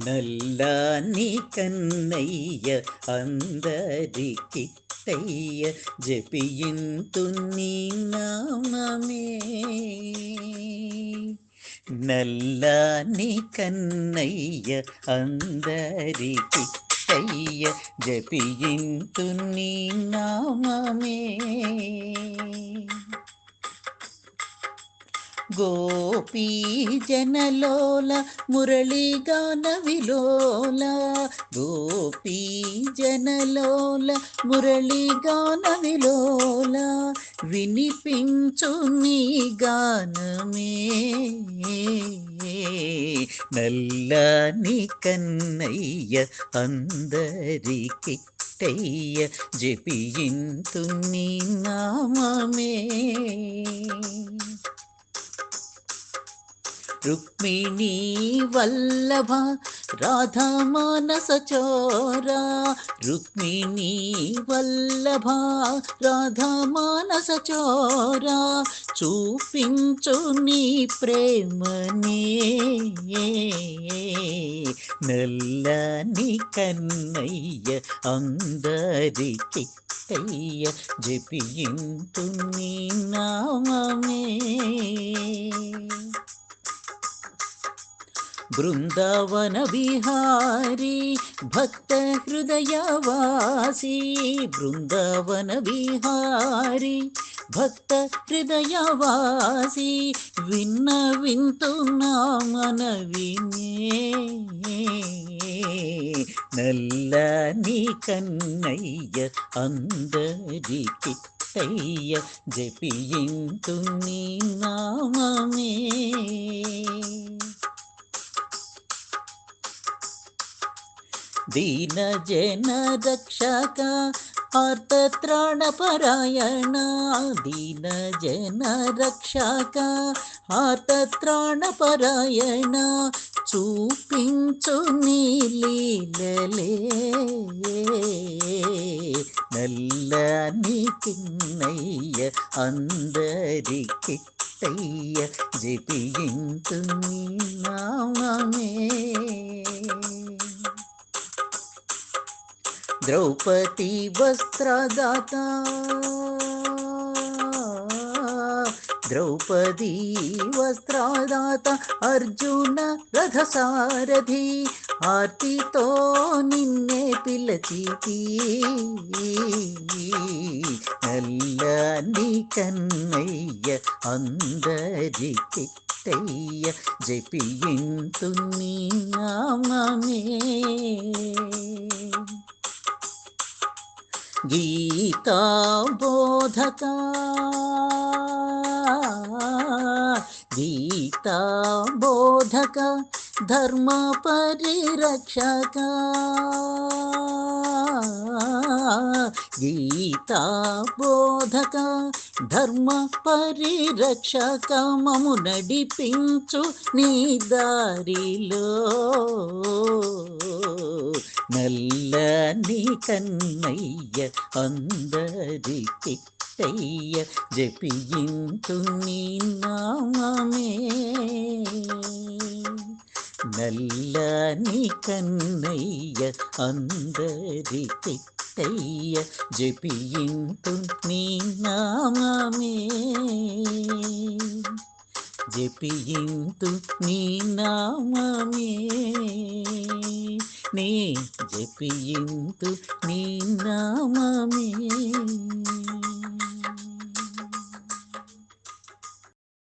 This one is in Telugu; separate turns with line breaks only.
నల్లాని కన్నయ్య అందరికి తయ్య జపియింతు నీ నామమే నల్లాని కన్నయ్య అందరికి తయ్య జపియింతు నీ నామమే గోపీ జనలోల మురళీగాన విలోల. గోపీ జనలోల మురళీగాన విలోల. వినిపించు నీ గానమే. నల్లని కన్నయ్య అందరికీ టయ్య జపియింతు నీ నామమే. రుక్మిణీ వల్లభ రాధా మానసచోరా రుక్మిణీ వల్లభ రాధా మానసచోరా చూపించు నీ ప్రేమనే. నల్లని కన్నయ్య అందరికి తయ్య జపియింతు నీ నామమే. బృందావన విహారీ భక్త హృదయవాసి బృందావన విహారీ భక్త హృదయవాసి విన్న వింటున్నా నల్ల నీ కన్నయ్య అందరికి తయ్య జపియింతు నీ నామమే. దీన జన రక్షక ఆర్తత్రాణపరాయణ దీన జన రక్షక ఆర్తత్రాణపరాయణ చూపించు నీలీలలే నల్లని కిన్నయ్య అందరికి తయ్య జపియింతు నీ నామమే ద్రౌపది వస్త్రదాత. ద్రౌపది వస్త్రదాత అర్జున రథసారథి ఆర్తితో నిన్నే పిలచితి. నల్లని కన్నయ్య అందరికి తయ్య జపియింతు నీ నామమే. గీతా బోధక గీతా బోధక ధర్మ పరిరక్షక గీతా బోధక ధర్మ పరిరక్షక మము నడిపించు నీ దారిలో. నల్లని కన్నయ్య అందరికి తయ్య జపించు నీ నామమే. నల్లని కన్నయ్య అందరికి తయ్య జపియింతు నీ నామమే. జపియింతు నీ నామమే. నీ జపియింతు నీ నామమే.